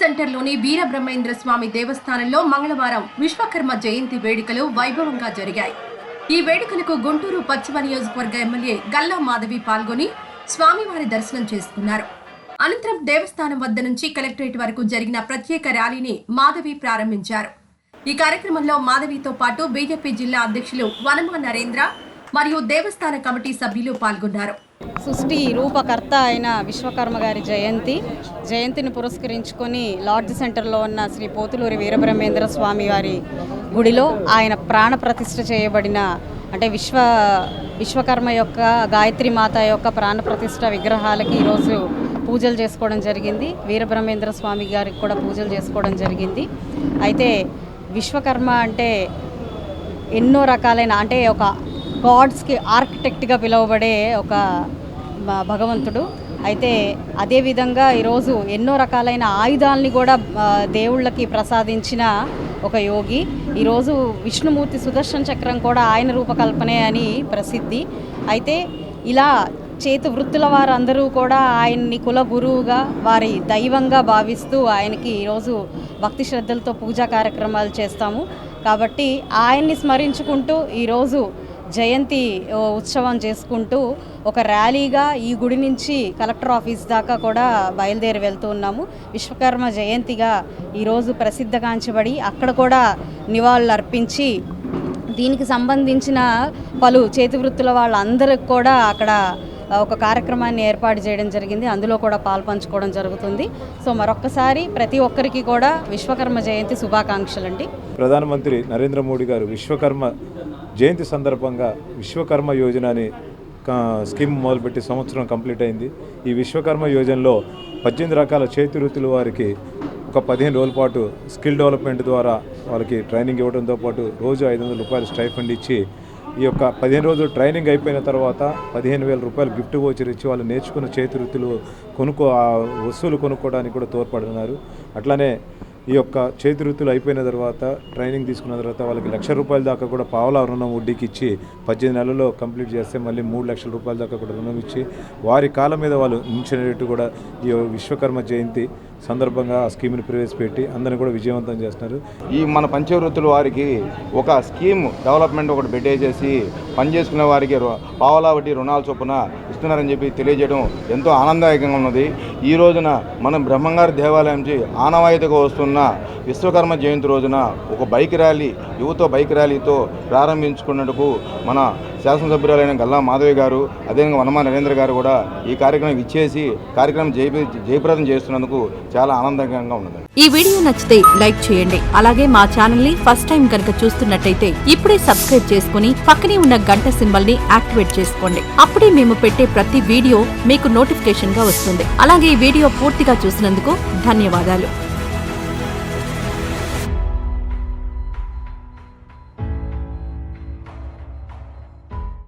సెంటర్లోని వీరబ్రహ్మేంద్ర స్వామి దేవస్థానంలో మంగళవారం విశ్వకర్మ జయంతి వేడుకలు వైభవంగా జరిగాయి. ఈ వేడుకలకు గుంటూరు పశ్చిమ నియోజకవర్గ ఎమ్మెల్యే గల్లా మాధవి పాల్గొని స్వామివారి దర్శనం చేసుకున్నారు. అనంతరం దేవస్థానం వద్ద నుంచి కలెక్టరేట్ వరకు జరిగిన ప్రత్యేక ర్యాలీని మాధవి ప్రారంభించారు. ఈ కార్యక్రమంలో మాధవితో పాటు బీజేపీ జిల్లా అధ్యక్షులు వనమా నరేంద్ర మరియు దేవస్థాన కమిటీ సభ్యులు పాల్గొన్నారు. సృష్టి రూపకర్త అయిన విశ్వకర్మ గారి జయంతి జయంతిని పురస్కరించుకొని లాడ్జ్ సెంటర్లో ఉన్న శ్రీ పోతులూరి వీరబ్రహ్మేంద్ర స్వామి వారి గుడిలో ఆయన ప్రాణ ప్రతిష్ఠ చేయబడిన అంటే విశ్వ విశ్వకర్మ యొక్క గాయత్రి మాత యొక్క ప్రాణ ప్రతిష్ఠ విగ్రహాలకి ఈరోజు పూజలు చేసుకోవడం జరిగింది. వీరబ్రహ్మేంద్ర స్వామి గారికి కూడా పూజలు చేసుకోవడం జరిగింది. అయితే విశ్వకర్మ అంటే ఎన్నో రకాలైన అంటే ఒక గాడ్స్కి ఆర్కిటెక్ట్గా పిలువబడే ఒక భగవంతుడు. అయితే అదేవిధంగా ఈరోజు ఎన్నో రకాలైన ఆయుధాలని కూడా దేవుళ్ళకి ప్రసాదించిన ఒక యోగి. ఈరోజు విష్ణుమూర్తి సుదర్శన చక్రం కూడా ఆయన రూపకల్పనే అని ప్రసిద్ధి. అయితే ఇలా చేతి వృత్తుల వారందరూ కూడా ఆయన్ని కుల గురువుగా వారి దైవంగా భావిస్తూ ఆయనకి ఈరోజు భక్తి శ్రద్ధలతో పూజా కార్యక్రమాలు చేస్తాము. కాబట్టి ఆయన్ని స్మరించుకుంటూ ఈరోజు జయంతి ఉత్సవం చేసుకుంటూ ఒక ర్యాలీగా ఈ గుడి నుంచి కలెక్టర్ ఆఫీస్ దాకా కూడా బయలుదేరి వెళ్తూ ఉన్నాము. విశ్వకర్మ జయంతిగా ఈరోజు ప్రసిద్ధగాంచబడి అక్కడ కూడా నివాళులు అర్పించి దీనికి సంబంధించిన పలు చేతి వృత్తుల వాళ్ళందరికి కూడా అక్కడ ఒక కార్యక్రమాన్ని ఏర్పాటు చేయడం జరిగింది. అందులో కూడా పాల్పంచుకోవడం జరుగుతుంది. సో మరొక్కసారి ప్రతి ఒక్కరికి కూడా విశ్వకర్మ జయంతి శుభాకాంక్షలు అండి ప్రధానమంత్రి నరేంద్ర మోడీ గారు విశ్వకర్మ జయంతి సందర్భంగా విశ్వకర్మ యోజన అని కా- స్కీమ్ మొదలుపెట్టి సంవత్సరం కంప్లీట్ అయింది. ఈ విశ్వకర్మ యోజనలో పద్దెనిమిది రకాల చేతి వృత్తుల వారికి ఒక పదిహేను రోజుల పాటు స్కిల్ డెవలప్మెంట్ ద్వారా వాళ్ళకి ట్రైనింగ్ ఇవ్వడంతో పాటు రోజు ఐదు వందల రూపాయలు స్టైఫండ్ ఇచ్చి ఈ యొక్క పదిహేను రోజులు ట్రైనింగ్ అయిపోయిన తర్వాత పదిహేను వేల రూపాయలు గిఫ్ట్ వోచర్ ఇచ్చి వాళ్ళు నేర్చుకున్న చేతి వృత్తులు కొనుక్కో ఆ వస్తువులు కొనుక్కోవడానికి కూడా తోడ్పడుతున్నారు. అట్లానే ఈ యొక్క చేతి వృత్తులు అయిపోయిన తర్వాత ట్రైనింగ్ తీసుకున్న తర్వాత వాళ్ళకి లక్ష రూపాయల దాకా కూడా పావలా రుణం వడ్డీకి ఇచ్చి పద్దెనిమిది నెలల్లో కంప్లీట్ చేస్తే మళ్ళీ మూడు లక్షల రూపాయల దాకా కూడా రుణం ఇచ్చి వారి కాలం మీద వాళ్ళు నించినట్టు కూడా ఈ విశ్వకర్మ జయంతి సందర్భంగా ఆ స్కీమ్ని ప్రవేశపెట్టి అందరిని కూడా విజయవంతం చేస్తున్నారు. ఈ మన పంచవృత్తుల వారికి ఒక స్కీమ్ డెవలప్మెంట్ ఒకటి పెట్టేసేసి పనిచేసుకునే వారికి పావలా వడ్డీ రుణాల చొప్పున చేస్తున్నారని చెప్పి తెలియజేయడం ఎంతో ఆనందదాయకంగా ఉన్నది. ఈ రోజున మనం బ్రహ్మంగారి దేవాలయం నుంచి ఆనవాయితీగా వస్తున్న విశ్వకర్మ జయంతి రోజున ఒక బైక్ ర్యాలీ యువత బైక్ ర్యాలీతో ప్రారంభించుకున్నందుకు మన శాసనసభ్యురాలైన గల్లా మాధవి గారు అదేవిధంగా వనమా నరేంద్ర గారు కూడా ఈ కార్యక్రమం ఇచ్చేసి కార్యక్రమం జయ జయప్రదం చేస్తున్నందుకు చాలా ఆనందకరంగా ఉన్నది ఈ వీడియో నచ్చితే లైక్ చేయండి. అలాగే మా ఛానల్ని ఫస్ట్ టైం కనుక చూస్తున్నట్టయితే ఇప్పుడే సబ్స్క్రైబ్ చేసుకుని పక్కనే ఉన్న గంట సింబల్ని యాక్టివేట్ చేసుకోండి. అప్పుడే మేము పెట్టే ప్రతి వీడియో మీకు నోటిఫికేషన్గా వస్తుంది. అలాగే ఈ వీడియో పూర్తిగా చూసినందుకు ధన్యవాదాలు.